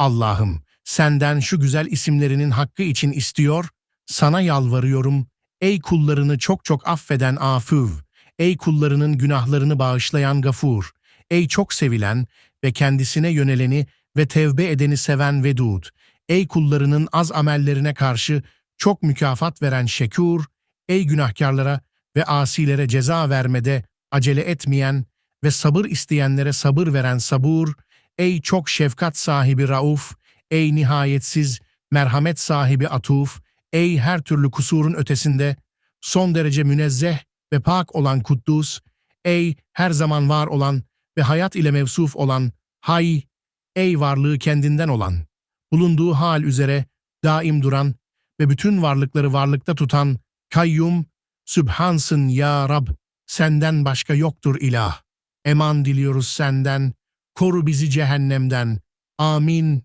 Allah'ım, senden şu güzel isimlerinin hakkı için istiyor, sana yalvarıyorum. Ey kullarını çok çok affeden Afüv, ey kullarının günahlarını bağışlayan Gafur, ey çok sevilen ve kendisine yöneleni ve tevbe edeni seven Vedud, ey kullarının az amellerine karşı çok mükafat veren Şekur, ey günahkarlara ve asilere ceza vermede acele etmeyen ve sabır isteyenlere sabır veren Sabur, ey çok şefkat sahibi Rauf, ey nihayetsiz merhamet sahibi Atuf, ey her türlü kusurun ötesinde son derece münezzeh ve pak olan Kuddus, ey her zaman var olan ve hayat ile mevsuf olan Hay, ey varlığı kendinden olan, bulunduğu hal üzere daim duran ve bütün varlıkları varlıkta tutan Kayyum, Sübhansın ya Rab, senden başka yoktur ilah. Eman diliyoruz senden, koru bizi cehennemden. Amin.